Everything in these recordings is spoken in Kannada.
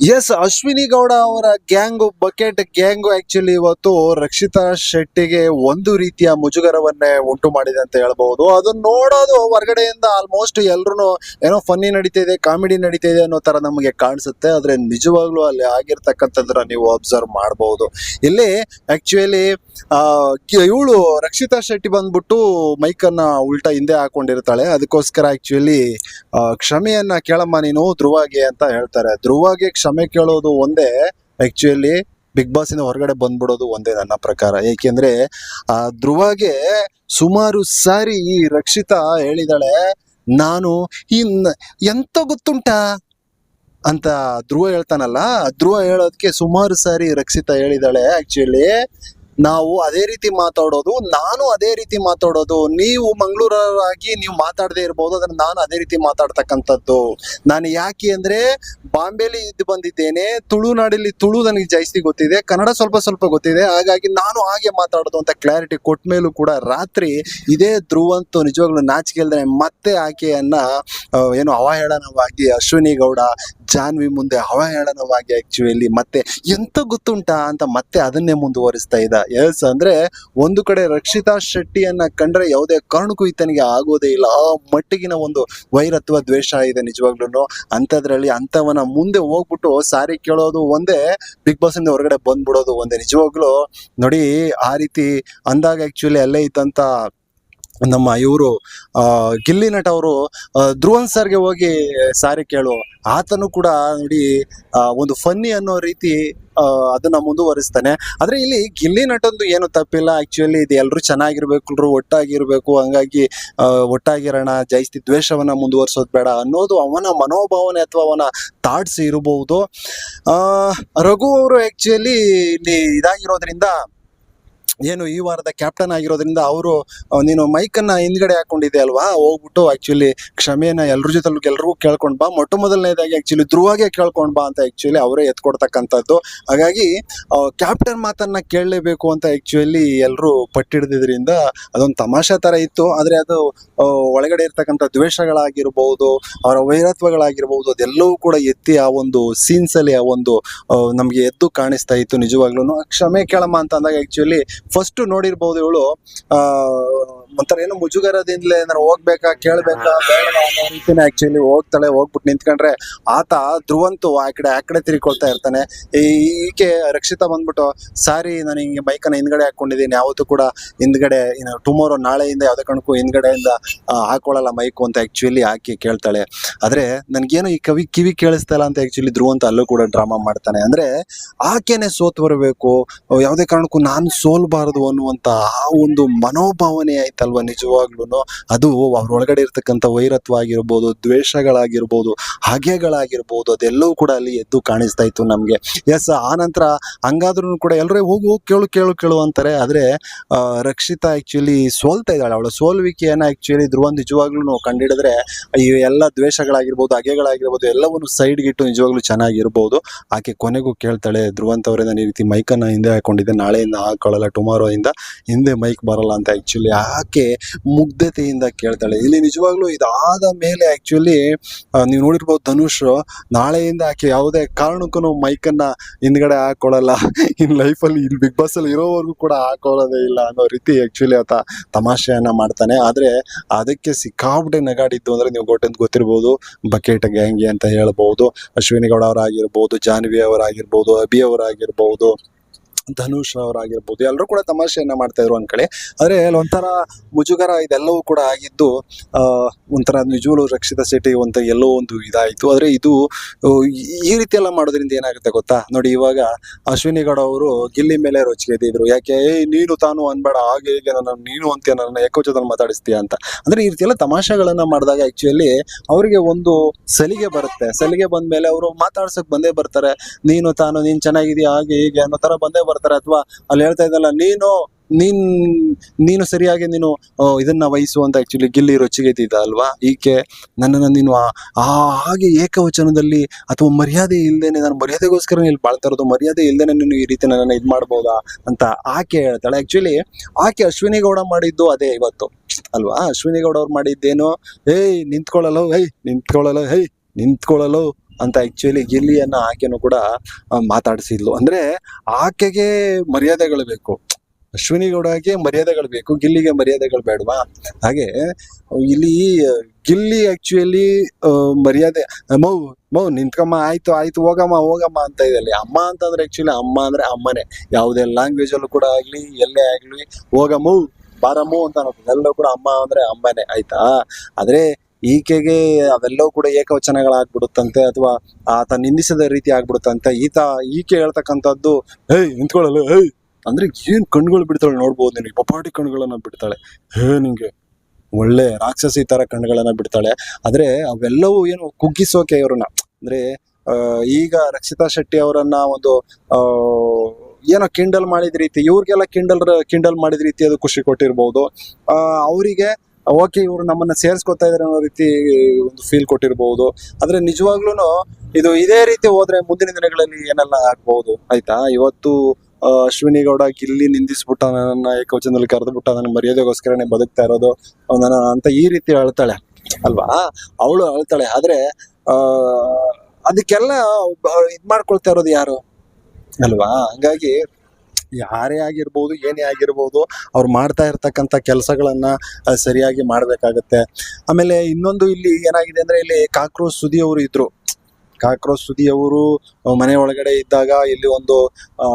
ಎಸ್ ಅಶ್ವಿನಿ ಗೌಡ ಅವರ ಗ್ಯಾಂಗು ಬಕೆಟ್ ಗ್ಯಾಂಗು ಆಕ್ಚುಲಿ ಇವತ್ತು ರಕ್ಷಿತಾ ಶೆಟ್ಟಿಗೆ ಒಂದು ರೀತಿಯ ಮುಜುಗರವನ್ನೇ ಉಂಟು ಮಾಡಿದೆ ಅಂತ ಹೇಳ್ಬಹುದು. ಅದನ್ನ ನೋಡೋದು ಹೊರಗಡೆಯಿಂದ ಆಲ್ಮೋಸ್ಟ್ ಎಲ್ರು ಏನೋ ಫನ್ನಿ ನಡೀತಿದೆ ಕಾಮಿಡಿ ನಡೀತಿದೆ ಅನ್ನೋ ತರ ನಮಗೆ ಕಾಣಿಸುತ್ತೆ. ಆದ್ರೆ ನಿಜವಾಗ್ಲೂ ಅಲ್ಲಿ ಆಗಿರ್ತಕ್ಕಂಥದ್ರ ನೀವು ಅಬ್ಸರ್ವ್ ಮಾಡಬಹುದು. ಇಲ್ಲಿ ಆಕ್ಚುಲಿ ಇವಳು ರಕ್ಷಿತಾ ಶೆಟ್ಟಿ ಬಂದ್ಬಿಟ್ಟು ಮೈಕನ್ನ ಉಲ್ಟಾ ಹಿಂದೆ ಹಾಕೊಂಡಿರ್ತಾಳೆ. ಅದಕ್ಕೋಸ್ಕರ ಆಕ್ಚುಲಿ ಕ್ಷಮೆಯನ್ನ ಕೇಳಮ್ಮ ನೀನು ಧ್ರುವಾಗೆ ಅಂತ ಹೇಳ್ತಾರೆ. ಧ್ರುವಾಗೆ ಕ್ಷಮೆ ಕೇಳೋದು ಒಂದೇ. ಆ್ಯಕ್ಚುಲಿ ಬಿಗ್ ಬಾಸ್ ಇಂದ ಹೊರಗಡೆ ಬಂದ್ಬಿಡೋದು ಒಂದೇ ನನ್ನ ಪ್ರಕಾರ. ಏಕೆಂದ್ರೆ, ಆ ಧ್ರುವಗೆ ಸುಮಾರು ಸಾರಿ ಈ ರಕ್ಷಿತಾ ಹೇಳಿದಾಳೆ, ನಾನು ಇನ್ ಎಂತ ಗೊತ್ತುಂಟಾ? ಅಂತ ಧ್ರುವ ಹೇಳ್ತಾನಲ್ಲ, ಧ್ರುವ ಹೇಳೋದಕ್ಕೆ ಸುಮಾರು ಸಾರಿ ರಕ್ಷಿತಾ ಹೇಳಿದಾಳೆ ಆಕ್ಚುಲಿ ನಾವು ಅದೇ ರೀತಿ ಮಾತಾಡೋದು, ನಾನು ಅದೇ ರೀತಿ ಮಾತಾಡೋದು. ನೀವು ಮಂಗಳೂರಾಗಿ ನೀವು ಮಾತಾಡದೇ ಇರ್ಬೋದು, ಅದನ್ನ ನಾನು ಅದೇ ರೀತಿ ಮಾತಾಡ್ತಕ್ಕಂಥದ್ದು. ನಾನು ಯಾಕೆ ಅಂದ್ರೆ ಬಾಂಬೆಲಿ ಇದ್ದು ಬಂದಿದ್ದೇನೆ. ತುಳುನಾಡಲ್ಲಿ ತುಳು ನನಗೆ ಜಾಸ್ತಿ ಗೊತ್ತಿದೆ. ಕನ್ನಡ ಸ್ವಲ್ಪ ಸ್ವಲ್ಪ ಗೊತ್ತಿದೆ. ಹಾಗಾಗಿ ನಾನು ಹಾಗೆ ಮಾತಾಡೋದು ಅಂತ ಕ್ಲಾರಿಟಿ ಕೊಟ್ಟ ಮೇಲೂ ಕೂಡ ರಾತ್ರಿ ಇದೇ ಧ್ರುವಂತು ನಿಜವಾಗ್ಲೂ ನಾಚಿಕೆ ಇಲ್ದೆ ಮತ್ತೆ ಆಕೆಯನ್ನ ಏನು ಅವಹೇಳನವಾಗಿ ಅಶ್ವಿನಿ ಗೌಡ, ಜಾನ್ವಿ ಮುಂದೆ ಅವಹೇಳನವಾಗಿ ಆಕ್ಚುಲಿ ಮತ್ತೆ ಎಂತ ಗೊತ್ತುಂಟಾ ಅಂತ ಮತ್ತೆ ಅದನ್ನೇ ಮುಂದುವರಿಸ್ತಾ ಇದ್ದ. ಎಸ್ ಅಂದ್ರೆ ಒಂದು ಕಡೆ ರಕ್ಷಿತಾ ಶೆಟ್ಟಿಯನ್ನ ಕಂಡ್ರೆ ಯಾವುದೇ ಕಾರಣಕ್ಕೂ ಈತನಿಗೆ ಆಗೋದೇ ಇಲ್ಲ. ಆ ಮಟ್ಟಿಗಿನ ಒಂದು ವೈರತ್ವ ದ್ವೇಷ ಇದೆ ನಿಜವಾಗ್ಲೂ ಅಂಥದ್ರಲ್ಲಿ ಅಂಥವನ ಮುಂದೆ ಹೋಗ್ಬಿಟ್ಟು ಸಾರಿ ಕೇಳೋದು ಒಂದೇ ಬಿಗ್ ಬಾಸ್ ಇಂದ ಹೊರಗಡೆ ಬಂದ್ಬಿಡೋದು ಒಂದೇ. ನಿಜವಾಗ್ಲೂ ನೋಡಿ, ಆ ರೀತಿ ಅಂದಾಗ ಆಕ್ಚುಲಿ ಅಲ್ಲೇ ಇದ್ದಂತ ನಮ್ಮ ಇವರು ಗಿಲ್ಲಿ ನಟ ಅವರು ಧ್ರುವನ್ ಸರ್ಗೆ ಹೋಗಿ ಸಾರಿ ಕೇಳು. ಆತನು ಕೂಡ ನೋಡಿ ಒಂದು ಫನ್ನಿ ಅನ್ನೋ ರೀತಿ ಅದನ್ನ ಮುಂದುವರಿಸ್ತಾನೆ. ಆದ್ರೆ ಇಲ್ಲಿ ಗಿಲ್ಲಿ ನಟಂದು ಏನು ತಪ್ಪಿಲ್ಲ. ಆಕ್ಚುಲಿ ಇದು ಎಲ್ಲರೂ ಚೆನ್ನಾಗಿರ್ಬೇಕು ಒಟ್ಟಾಗಿರ್ಬೇಕು. ಹಂಗಾಗಿ ಒಟ್ಟಾಗಿರೋಣ, ಜಾಸ್ತಿ ದ್ವೇಷವನ್ನ ಮುಂದುವರಿಸೋದು ಬೇಡ ಅನ್ನೋದು ಅವನ ಮನೋಭಾವನೆ ಅಥವಾ ಅವನ ಥಾಟ್ಸ್ ಇರಬಹುದು ಆ, ರಘು ಅವರು ಆಕ್ಚುಲಿ ಇಲ್ಲಿ ಇದಾಗಿರೋದ್ರಿಂದ ಏನು ಈ ವಾರದ ಕ್ಯಾಪ್ಟನ್ ಆಗಿರೋದ್ರಿಂದ ಅವರು ನೀನು ಮೈಕನ್ನ ಹಿಂದ್ಗಡೆ ಹಾಕೊಂಡಿದ್ದೆ ಅಲ್ವಾ? ಹೋಗ್ಬಿಟ್ಟು ಆಕ್ಚುಲಿ ಕ್ಷಮೆಯನ್ನ ಎಲ್ಲರ ಜೊತೆಲ್ಲೂ ಎಲ್ರಿಗೂ ಕೇಳ್ಕೊಂಡು ಬಾ. ಮೊಟ್ಟ ಮೊದಲನೇದಾಗಿ ಆಕ್ಚುಲಿ ಧ್ರುವಾಗೆ ಕೇಳ್ಕೊಂಡು ಬಾ ಅಂತ ಆಕ್ಚುಲಿ ಅವರೇ ಎತ್ಕೊಡ್ತಕ್ಕಂಥದ್ದು. ಹಾಗಾಗಿ ಕ್ಯಾಪ್ಟನ್ ಮಾತನ್ನ ಕೇಳಲೇಬೇಕು ಅಂತ ಆಕ್ಚುಲಿ ಎಲ್ಲರೂ ಪಟ್ಟಿಡ್ದಿದ್ರಿಂದ ಅದೊಂದು ತಮಾಷೆ ತರ ಇತ್ತು. ಆದ್ರೆ ಅದು ಒಳಗಡೆ ಇರ್ತಕ್ಕಂಥ ದ್ವೇಷಗಳಾಗಿರ್ಬೋದು, ಅವರ ವೈರತ್ವಗಳಾಗಿರ್ಬೋದು, ಅದೆಲ್ಲವೂ ಕೂಡ ಎತ್ತಿ ಆ ಒಂದು ಸೀನ್ಸ್ ಅಲ್ಲಿ ಆ ಒಂದು ನಮಗೆ ಎದ್ದು ಕಾಣಿಸ್ತಾ ಇತ್ತು ನಿಜವಾಗ್ಲೂ ಕ್ಷಮೆ ಕೇಳಮ್ಮ ಅಂತ ಅಂದಾಗ ಆಕ್ಚುಲಿ ಫಸ್ಟ್ ನೋಡಿರ್ಬೋದು ಇವಳು ಆ ಒಂಥರ ಏನೋ ಮುಜುಗರದಿಂದಲೇ ಏನಾರು ಹೋಗ್ಬೇಕಾ, ಕೇಳ್ಬೇಕಾ? ಬೇಡವಾ ಅನ್ನೋ ರೀತಿನೇ ಆಕ್ಚುಲಿ ಹೋಗ್ತಾಳೆ ಹೋಗ್ಬಿಟ್ಟು ನಿಂತ್ಕೊಂಡ್ರೆ ಆತ ಧ್ರುವಂತು ಆ ಕಡೆ ಆ ಕಡೆ ತಿರ್ಕೊಳ್ತಾ ಇರ್ತಾನೆ. ಈಕೆ ರಕ್ಷಿತಾ ಬಂದ್ಬಿಟ್ಟು, ಸಾರಿ, ನಾನು ಹಿಂಗೆ ಬೈಕನ್ನ ಹಿಂದ್ಗಡೆ ಹಾಕೊಂಡಿದ್ದೀನಿ. ಯಾವತ್ತೂ ಕೂಡ ಹಿಂದ್ಗಡೆ ಟುಮಾರೋ ನಾಳೆಯಿಂದ ಯಾವುದೇ ಕಾರಣಕ್ಕೂ ಹಿಂದ್ಗಡೆಯಿಂದ ಹಾಕೊಳ್ಳಲ್ಲ ಮೈಕು ಅಂತ ಆಕ್ಚುಲಿ ಹಾಕಿ ಕೇಳ್ತಾಳೆ. ಆದ್ರೆ ನನ್ಗೇನು ಈ ಕವಿ ಕಿವಿ ಕೇಳಿಸ್ತಾ ಇಲ್ಲ ಅಂತ ಆಕ್ಚುಲಿ ಧ್ರುವಂತ ಅಲ್ಲೂ ಕೂಡ ಡ್ರಾಮಾ ಮಾಡ್ತಾನೆ. ಅಂದ್ರೆ ಆಕೆನೆ ಸೋತ್ ಬರಬೇಕು ಯಾವುದೇ ಕಾರಣಕ್ಕೂ ನಾನು ಸೋಲ್ಬಾರದು ಅನ್ನುವಂತ ಆ ಒಂದು ಮನೋಭಾವನೆ ಆಯ್ತಲ್ವಾ ನಿಜವಾಗ್ಲೂ ಅದು ಅವ್ರೊಳಗಡೆ ಇರ್ತಕ್ಕಂಥ ವೈರತ್ವ ಆಗಿರ್ಬೋದು ದ್ವೇಷಗಳಾಗಿರ್ಬೋದು ಹಾಗೆಗಳಾಗಿರ್ಬೋದು ಅದೆಲ್ಲವೂ ಕೂಡ ಅಲ್ಲಿ ಎದ್ದು ಕಾಣಿಸ್ತಾ ಇತ್ತು ನಮಗೆ. ಎಸ್ ಆ ನಂತರ ಹಂಗಾದ್ರೂ ಕೂಡ ಎಲ್ಲರೂ ಹೋಗಿ ಹೋಗಿ ಕೇಳು ಕೇಳು ಕೇಳು ಅಂತಾರೆ. ಆದ್ರೆ ಆ, ರಕ್ಷಿತಾ ಆ್ಯಕ್ಚುಲಿ ಸೋಲ್ತಾ ಇದ್ದಾಳೆ. ಅವಳ ಸೋಲ್ವಿಕೆಯನ್ನ ಆಕ್ಚುಲಿ ಧ್ರುವ ನಿಜವಾಗ್ಲೂ ಕಂಡಿಡಿದ್ರೆ ಈ ಎಲ್ಲ ದ್ವೇಷಗಳಾಗಿರ್ಬೋದು ಹಗೆಗಳಾಗಿರ್ಬೋದು ಎಲ್ಲವನ್ನು ಸೈಡ್ಗೆ ಇಟ್ಟು ನಿಜವಾಗ್ಲೂ ಚೆನ್ನಾಗಿರ್ಬೋದು. ಆಕೆ ಕೊನೆಗೂ ಕೇಳ್ತಾಳೆ ಧ್ರುವಂತ ಅವರಿಂದ ಈ ರೀತಿ ಮೈಕನ್ನ ಹಿಂದೆ ಹಾಕೊಂಡಿದ್ದೆ. ನಾಳೆಯಿಂದ ಹಾಕೊಳ್ಳಲ್ಲ ಟುಮಾರೋ ಇಂದ ಹಿಂದೆ ಮೈಕ್ ಬರಲ್ಲ ಅಂತ ಆಕ್ಚುಲಿ ಆಕೆ ಮುಗ್ಧತೆಯಿಂದ ಕೇಳ್ತಾಳೆ. ಇಲ್ಲಿ ನಿಜವಾಗ್ಲೂ ಇದಾದ ಮೇಲೆ ಆಕ್ಚುಲಿ ನೀವು ನೋಡಿರ್ಬೋದು ಧನುಷ್ ನಾಳೆಯಿಂದ ಆಕೆ ಯಾವುದೇ ಕಾರಣಕ್ಕೂ ಮೈಕನ್ನ ಹಿಂದ್ಗಡೆ ಹಾಕೊಳ್ಳಲ್ಲ ಇನ್ ಲೈಫಲ್ಲಿ ಇಲ್ಲಿ ಬಿಗ್ ಬಾಸ್ ಅಲ್ಲಿ ಇರೋವರೆಗೂ ಕೂಡ ಹಾಕೊಳ್ಳೋದೇ ಇಲ್ಲ ಅನ್ನೋ ರೀತಿ ಆಕ್ಚುಲಿ ಆತ ತಮಾಷೆಯನ್ನ ಮಾಡ್ತಾನೆ. ಆದ್ರೆ ಅದಕ್ಕೆ ಸಿಕ್ಕಾಪಟ್ಟೆ ನಗಾಡಿದ್ದು ಅಂದ್ರೆ ನೀವು ಗೊಟ್ಟಂತ ಗೊತ್ತಿರ್ಬೋದು, ಬಕೆಟ್ ಗ್ಯಾಂಗಿ ಅಂತ ಹೇಳ್ಬೋದು, ಅಶ್ವಿನಿ ಗೌಡ ಅವರಾಗಿರ್ಬೋದು ಜಾನ್ವಿ ಅವರಾಗಿರ್ಬೋದು, ಅಭಿ ಅವರಾಗಿರ್ಬೋದು ಧನುಷ್ ಅವರಾಗಿರ್ಬೋದು ಎಲ್ಲರೂ ಕೂಡ ತಮಾಷೆಯನ್ನ ಮಾಡ್ತಾ ಇದ್ರು ಅನ್ಕಳಿ ಆದ್ರೆ ಅಲ್ಲಿ ಒಂಥರ ಮುಜುಗರ ಇದೆಲ್ಲವೂ ಕೂಡ ಆಗಿದ್ದು ಒಂಥರ ನಿಜವೂ ರಕ್ಷಿತ ಸಿಟಿ ಅಂತ ಎಲ್ಲೋ ಒಂದು ಇದಾಯಿತು. ಆದ್ರೆ ಇದು ಈ- ರೀತಿ ಎಲ್ಲ ಮಾಡೋದ್ರಿಂದ ಏನಾಗುತ್ತೆ ಗೊತ್ತಾ? ನೋಡಿ, ಇವಾಗ ಅಶ್ವಿನಿ ಗೌಡ ಅವರು ಗಿಲ್ಲಿ ಮೇಲೆ ರೊಚ್ಚಿಗೆ ಇದ್ರು ಯಾಕೆ, ಏ, ನೀನು ತಾನು ಅನ್ಬೇಡ, ಹಾಗೆ ಹೀಗೆ ನನ್ನ, ನೀನು ಅಂತೀಯ ನನ್ನ ಯಾಕೋ ಮಾತಾಡಿಸ್ತೀಯ ಅಂತ. ಅಂದ್ರೆ ಈ ರೀತಿ ಎಲ್ಲ ತಮಾಷೆಗಳನ್ನ ಮಾಡಿದಾಗ ಆಕ್ಚುಲಿ ಅವರಿಗೆ ಒಂದು ಸಲಿಗೆ ಬರುತ್ತೆ. ಸಲಿಗೆ ಬಂದ್ಮೇಲೆ ಅವರು ಮಾತಾಡ್ಸಕ್ ಬಂದೇ ಬರ್ತಾರೆ. ನೀನು ತಾನು, ನೀನ್ ಚೆನ್ನಾಗಿದೀಯ ಹಾಗೆ ಹೀಗೆ ಅನ್ನೋ ತರ ಬಂದೇ ಬರ್ತಾರೆ. ಅಥವಾ ಅಲ್ಲಿ ಹೇಳ್ತಾ ಇದ್ದಲ್ಲ, ನೀನು, ನೀನ್, ನೀನು ಸರಿಯಾಗಿ ನೀನು ಇದನ್ನ ವಹಿಸು ಅಂತ ಆಕ್ಚುಲಿ ಗಿಲ್ಲಿ ರೊಚ್ಚಿಗೆ ಎದ್ದಿದ್ದ ಅಲ್ವಾ? ಈಕೆ, ನನ್ನನ್ನು ನೀನು ಆ ಹಾಗೆ ಏಕವಚನದಲ್ಲಿ ಅಥವಾ ಮರ್ಯಾದೆ ಇಲ್ಲದೇನೆ ನಾನು ಮರ್ಯಾದೆಗೋಸ್ಕರ ಇಲ್ಲಿ ಬಾಳ್ತಾ ಇರೋದು ಮರ್ಯಾದೆ ಇಲ್ಲದೇನೆ ನೀನು ಈ ರೀತಿ ನನ್ನನ್ನು ಇದು ಮಾಡ್ಬೋದಾ? ಅಂತ ಆಕೆ ಹೇಳ್ತಾಳೆ. ಆಕ್ಚುಲಿ ಆಕೆ ಅಶ್ವಿನಿ ಗೌಡ ಮಾಡಿದ್ದು ಅದೇ ಇವತ್ತು. ಅಲ್ವಾ? ಅಶ್ವಿನಿ ಗೌಡ ಅವ್ರು ಮಾಡಿದ್ದೇನು? ಏಯ್, ನಿಂತ್ಕೊಳ್ಳಲು ಏಯ್ ನಿಂತ್ಕೊಳ್ಳಲು ಏಯ್, ನಿಂತ್ಕೊಳ್ಳಲು ಅಂತ ಆಕ್ಚುಲಿ ಗಿಲ್ಲಿಯನ್ನ ಆಕೆನೂ ಕೂಡ ಮಾತಾಡಿಸಿದ್ಲು. ಅಂದ್ರೆ ಆಕೆಗೆ ಮರ್ಯಾದೆಗಳು ಬೇಕು. ಅಶ್ವಿನಿ ಗೌಡಗೆ ಮರ್ಯಾದೆಗಳು ಬೇಕು, ಗಿಲ್ಲಿಗೆ ಮರ್ಯಾದೆಗಳು ಬೇಡವಾ? ಹಾಗೆ, ಇಲ್ಲಿ ಗಿಲ್ಲಿ ಆಕ್ಚುಲಿ ಮರ್ಯಾದೆ, ಮೌ ಮೌ, ನಿಂತ್ಕಮ್ಮ, ಆಯ್ತು ಆಯ್ತು, ಹೋಗಮ್ಮ ಹೋಗಮ್ಮ ಅಂತ ಇದೆ ಅಮ್ಮ ಅಂತಂದ್ರೆ ಆಕ್ಚುಲಿ ಅಮ್ಮ ಅಂದ್ರೆ ಅಮ್ಮನೇ. ಯಾವುದೇ ಲ್ಯಾಂಗ್ವೇಜ್ ಅಲ್ಲೂ ಕೂಡ ಆಗ್ಲಿ, ಎಲ್ಲೇ ಆಗ್ಲಿ, ಹೋಗಮ್ಮ, ಬಾರಮ್ಮು ಅಂತ ಅನ್ನೋದು. ಎಲ್ಲರೂ ಕೂಡ ಅಮ್ಮ ಅಂದ್ರೆ ಅಮ್ಮನೇ, ಆಯ್ತಾ? ಆದ್ರೆ ಈಕೆಗೆ ಅವೆಲ್ಲವೂ ಕೂಡ ಏಕವಚನಗಳಾಗ್ಬಿಡುತ್ತಂತೆ ಅಥವಾ ಆತ ನಿಂದಿಸದ ರೀತಿ ಆಗ್ಬಿಡುತ್ತಂತೆ. ಈತ ಈಕೆ ಹೇಳ್ತಕ್ಕಂಥದ್ದು, ಹೇಯ್ ನಿಂತ್ಕೊಳ್ಳಲ್ಲ ಹೇಯ್! ಅಂದ್ರೆ ಏನ್ ಕಣ್ಗಳು ಬಿಡ್ತಾಳೆ ನೋಡ್ಬೋದು ನಿನಗೆ, ಪಪಾಟಿ ಕಣ್ಗಳನ್ನ ಬಿಡ್ತಾಳೆ. ಹೇ, ನಿಂಗೆ, ಒಳ್ಳೆ ರಾಕ್ಷಸಿ ತರ ಕಣ್ಗಳನ್ನ ಬಿಡ್ತಾಳೆ. ಆದ್ರೆ ಅವೆಲ್ಲವೂ ಏನು ಕುಗ್ಗಿಸೋಕೆ ಇವ್ರನ್ನ ಅಂದ್ರೆ ಈಗ ರಕ್ಷಿತಾ ಶೆಟ್ಟಿ ಅವರನ್ನ ಒಂದು ಏನೋ ಕಿಂಡಲ್ ಮಾಡಿದ ರೀತಿ, ಇವ್ರಿಗೆಲ್ಲ ಕಿಂಡಲ್ ಕಿಂಡಲ್ ಮಾಡಿದ ರೀತಿ ಅದು ಖುಷಿ ಕೊಟ್ಟಿರ್ಬೋದು. ಅವರಿಗೆ ಓಕೆ ಇವರು ನಮ್ಮನ್ನ ಸೇರಿಸ್ಕೊತಾ ಇದಾರೆ ಅನ್ನೋ ರೀತಿ ಒಂದು ಫೀಲ್ ಕೊಟ್ಟಿರಬಹುದು ಆದ್ರೆ ನಿಜವಾಗ್ಲೂ ಇದು ಇದೇ ರೀತಿ ಹೋದ್ರೆ ಮುಂದಿನ ದಿನಗಳಲ್ಲಿ ಏನೆಲ್ಲ ಆಗ್ಬಹುದು ಆಯ್ತಾ? ಇವತ್ತು ಅಶ್ವಿನಿ ಗೌಡ ಗಿಲ್ಲಿ ನಿಂದಿಸ್ಬಿಟ್ಟ ನನ್ನ ಏಕವಚನದಲ್ಲಿ ಕರೆದ್ಬಿಟ್ಟ ನನ್ನ ಮರ್ಯಾದೆಗೋಸ್ಕರನೇ ಬದುಕ್ತಾ ಇರೋದು, ಅವನ ಅಂತ ಈ ರೀತಿ ಅಳ್ತಾಳೆ, ಅಲ್ವಾ? ಅವಳು ಅಳ್ತಾಳೆ, ಆದ್ರೆ, ಆ, ಅದಕ್ಕೆಲ್ಲ ಇದ್ ಮಾಡ್ಕೊಳ್ತಾ ಇರೋದು ಯಾರು? ಅಲ್ವಾ? ಹಂಗಾಗಿ ಯಾರೇ ಆಗಿರ್ಬೋದು, ಏನೇ ಆಗಿರ್ಬೋದು, ಅವ್ರು ಮಾಡ್ತಾ ಇರ್ತಕ್ಕಂಥ ಕೆಲಸಗಳನ್ನ ಸರಿಯಾಗಿ ಮಾಡಬೇಕಾಗತ್ತೆ. ಆಮೇಲೆ ಇನ್ನೊಂದು ಇಲ್ಲಿ ಏನಾಗಿದೆ ಅಂದ್ರೆ ಇಲ್ಲಿ ಕಾಕ್ರೋಚ್ ಸುದಿ ಅವರು ಇದ್ರು. ಕಾಕ್ರೋಚ್ ಸುದಿ ಅವರು ಮನೆ ಒಳಗಡೆ ಇದ್ದಾಗ ಇಲ್ಲಿ ಒಂದು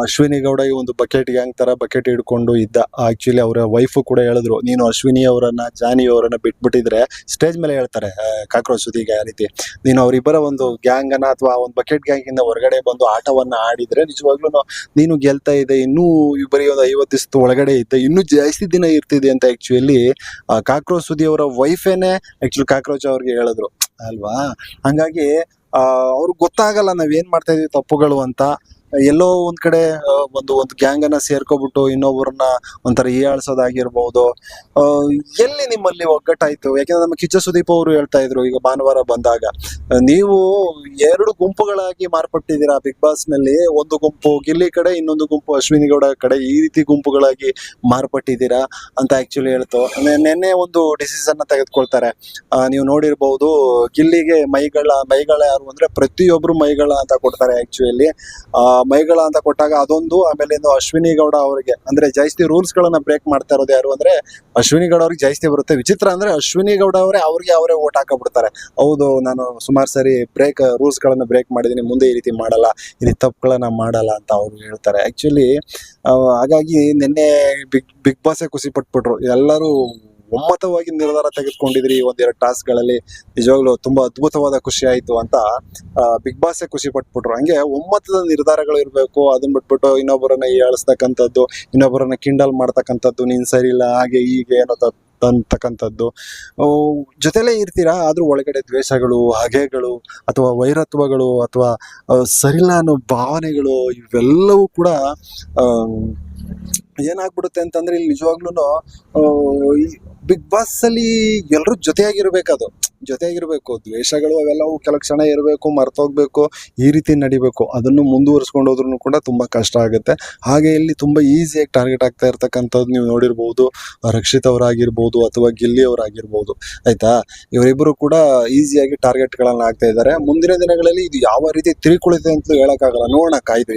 ಅಶ್ವಿನಿ ಗೌಡ ಈ ಒಂದು ಬಕೆಟ್ ಗ್ಯಾಂಗ್ ತರ ಬಕೆಟ್ ಹಿಡ್ಕೊಂಡು ಇದ್ದ. ಆಕ್ಚುಲಿ ಅವರ ವೈಫ್ ಕೂಡ ಹೇಳಿದ್ರು, ನೀನು ಅಶ್ವಿನಿ ಅವರನ್ನ, ಜಾನಿ ಅವರನ್ನ ಬಿಟ್ಬಿಟ್ಟಿದ್ರೆ ಸ್ಟೇಜ್ ಮೇಲೆ ಹೇಳ್ತಾರೆ ಕಾಕ್ರೋಚ್ ಸುದಿಗೆ ಆ ರೀತಿ. ನೀನು ಅವರಿಬ್ಬರ ಒಂದು ಗ್ಯಾಂಗ್ ಅನ್ನ ಅಥವಾ ಒಂದು ಬಕೆಟ್ ಗ್ಯಾಂಗ್ ಇಂದ ಹೊರಗಡೆ ಬಂದು ಆಟವನ್ನ ಆಡಿದ್ರೆ ನಿಜವಾಗ್ಲೂ ನೀನು ಗೆಲ್ತಾ ಇದೆ, ಇನ್ನೂ ಇಬ್ಬರಿ ಬರೀ ಒಂದು ಐವತ್ತು ದಿವಸದ ಒಳಗಡೆ ಇದ್ದೆ, ಇನ್ನೂ ಜಾಸ್ತಿ ದಿನ ಇರ್ತಿದೆ ಅಂತ ಆಕ್ಚುಲಿ ಕಾಕ್ರೋಚ್ ಸುದಿ ಅವರ ವೈಫೇನೆ ಆಕ್ಚುಲಿ ಕಾಕ್ರೋಚ್ ಅವ್ರಿಗೆ ಹೇಳಿದ್ರು. ಅಲ್ವಾ? ಹಂಗಾಗಿ ಅವ್ರಿಗೆ ಗೊತ್ತಾಗಲ್ಲ ನಾವ್ ಏನ್ ಮಾಡ್ತಾ ಇದೀವಿ ತಪ್ಪುಗಳು ಅಂತ. ಎಲ್ಲೋ ಒಂದ್ ಕಡೆ ಒಂದು ಒಂದು ಗ್ಯಾಂಗ್ ಅನ್ನ ಸೇರ್ಕೊಬಿಟ್ಟು ಇನ್ನೊಬ್ಬರನ್ನ ಒಂಥರ ಹೀಯಾಳ್ಸೋದಾಗಿರ್ಬೋದು ಆ, ಎಲ್ಲಿ ನಿಮ್ಮಲ್ಲಿ ಒಗ್ಗಟ್ಟಾಯ್ತು? ಯಾಕಂದ್ರೆ ನಮ್ಮ ಕಿಚ್ಚ ಸುದೀಪ್ ಅವರು ಹೇಳ್ತಾ ಇದ್ರು ಈಗ ಭಾನುವಾರ ಬಂದಾಗ ನೀವು ಎರಡು ಗುಂಪುಗಳಾಗಿ ಮಾರ್ಪಟ್ಟಿದ್ದೀರಾ ಬಿಗ್ ಬಾಸ್ನಲ್ಲಿ ಒಂದು ಗುಂಪು ಗಿಲ್ಲಿ ಕಡೆ ಇನ್ನೊಂದು ಗುಂಪು ಅಶ್ವಿನಿ ಗೌಡ ಕಡೆ ಈ ರೀತಿ ಗುಂಪುಗಳಾಗಿ ಮಾರ್ಪಟ್ಟಿದ್ದೀರಾ ಅಂತ ಆಕ್ಚುಲಿ ಹೇಳ್ತು. ನಿನ್ನೆ ಒಂದು ಡಿಸಿಷನ್ ತೆಗೆದುಕೊಳ್ತಾರೆ. ನೀವು ನೋಡಿರ್ಬಹುದು ಗಿಲ್ಲಿಗೆ ಮೈಗಳ ಮೈಗಳ ಯಾರು ಅಂದ್ರೆ ಪ್ರತಿಯೊಬ್ರು ಮೈಗಳ ಅಂತ ಕೊಡ್ತಾರೆ ಆಕ್ಚುಲಿ ಮೈಗಳ ಅಂತ ಕೊಟ್ಟಾಗ ಅದೊಂದು, ಆಮೇಲೆ ಇನ್ನು ಅಶ್ವಿನಿ ಗೌಡ ಅವರಿಗೆ, ಅಂದ್ರೆ ಜಾಸ್ತಿ ರೂಲ್ಸ್ ಗಳನ್ನ ಬ್ರೇಕ್ ಮಾಡ್ತಾ ಇರೋದು ಯಾರು ಅಂದ್ರೆ ಅಶ್ವಿನಿ ಗೌಡ ಅವ್ರಿಗೆ ಜಾಸ್ತಿ ಬರುತ್ತೆ. ವಿಚಿತ್ರ ಅಂದ್ರೆ ಅಶ್ವಿನಿ ಗೌಡ ಅವರೇ ಅವ್ರಿಗೆ ಅವರೇ ಓಟ್ ಹಾಕಬಿಡ್ತಾರೆ. ಹೌದು, ನಾನು ಸುಮಾರು ಸರಿ ಬ್ರೇಕ್ ರೂಲ್ಸ್ ಗಳನ್ನ ಬ್ರೇಕ್ ಮಾಡಿದೀನಿ, ಮುಂದೆ ಈ ರೀತಿ ಮಾಡಲ್ಲ ಈ ತಪ್ಪುಗಳನ್ನ ಮಾಡಲ್ಲ ಅಂತ ಅವ್ರು ಹೇಳ್ತಾರೆ. ಆಕ್ಚುಲಿ ಹಾಗಾಗಿ ನಿನ್ನೆ ಬಿಗ್ ಬಿಗ್ ಬಾಸೇ ಖುಷಿ ಪಟ್ಬಿಟ್ರು. ಎಲ್ಲರೂ ಒಮ್ಮತವಾಗಿ ನಿರ್ಧಾರ ತೆಗೆದುಕೊಂಡಿದ್ರಿ ಒಂದೆರಡು ಟಾಸ್ಕ್ಗಳಲ್ಲಿ ನಿಜವಾಗ್ಲೂ ತುಂಬಾ ಅದ್ಭುತವಾದ ಖುಷಿ ಆಯ್ತು ಅಂತ ಬಿಗ್ ಬಾಸೇ ಖುಷಿ ಪಟ್ಬಿಟ್ರು. ಹಂಗೆ ಒಮ್ಮತದ ನಿರ್ಧಾರಗಳು ಇರಬೇಕು ಅದನ್ನ ಬಿಟ್ಬಿಟ್ಟು ಇನ್ನೊಬ್ಬರನ್ನ ಏಳಿಸ್ತಕ್ಕಂಥದ್ದು ಇನ್ನೊಬ್ಬರನ್ನ ಕಿಂಡಲ್ ಮಾಡ್ತಕ್ಕಂಥದ್ದು, ನೀನ್ ಸರಿ ಇಲ್ಲ, ಹಾಗೆ ಹೀಗೆ ತಂತಕ್ಕಂಥದ್ದು ಅಂತಕ್ಕಂಥದ್ದು. ಜೊತೆಲೇ ಇರ್ತೀರಾ? ಆದ್ರೂ ಒಳಗಡೆ ದ್ವೇಷಗಳು, ಹಗೆಗಳು, ಅಥವಾ ವೈರತ್ವಗಳು, ಅಥವಾ ಸರಿಲ್ಲ ಅನ್ನೋ ಭಾವನೆಗಳು ಇವೆಲ್ಲವೂ ಕೂಡ ಏನಾಗ್ಬಿಡುತ್ತೆ ಅಂತಂದ್ರೆ ಇಲ್ಲಿ ನಿಜವಾಗ್ಲೂ ಬಿಗ್ ಬಾಸ್ ಅಲ್ಲಿ ಎಲ್ಲರೂ ಜೊತೆಯಾಗಿರ್ಬೇಕದು. ಜೊತೆಯಾಗಿರ್ಬೇಕು, ದ್ವೇಷಗಳು ಅವೆಲ್ಲವೂ ಕೆಲ ಕ್ಷಣ ಇರಬೇಕು, ಮರ್ತೋಗ್ಬೇಕು, ಈ ರೀತಿ ನಡಿಬೇಕು. ಅದನ್ನು ಮುಂದುವರಿಸ್ಕೊಂಡು ಹೋದ್ರೂ ಕೂಡ ತುಂಬಾ ಕಷ್ಟ ಆಗುತ್ತೆ. ಹಾಗೆ ಇಲ್ಲಿ ತುಂಬಾ ಈಸಿಯಾಗಿ ಟಾರ್ಗೆಟ್ ಆಗ್ತಾ ಇರ್ತಕ್ಕಂಥದ್ದು ನೀವು ನೋಡಿರ್ಬೋದು. ರಕ್ಷಿತ್ ಅವರಾಗಿರ್ಬೋದು ಅಥವಾ ಗಿಲ್ಲಿ ಅವರಾಗಿರ್ಬೋದು. ಆಯ್ತಾ? ಇವರಿಬ್ಬರು ಕೂಡ ಈಸಿಯಾಗಿ ಟಾರ್ಗೆಟ್ಗಳನ್ನ ಆಗ್ತಾ ಇದ್ದಾರೆ. ಮುಂದಿನ ದಿನಗಳಲ್ಲಿ ಇದು ಯಾವ ರೀತಿ ತಿರುಕುಳಿದೆ ಅಂತ ಹೇಳಕ್ಕಾಗಲ್ಲ. ನೋಡೋಣ ಕಾಯ್ದು.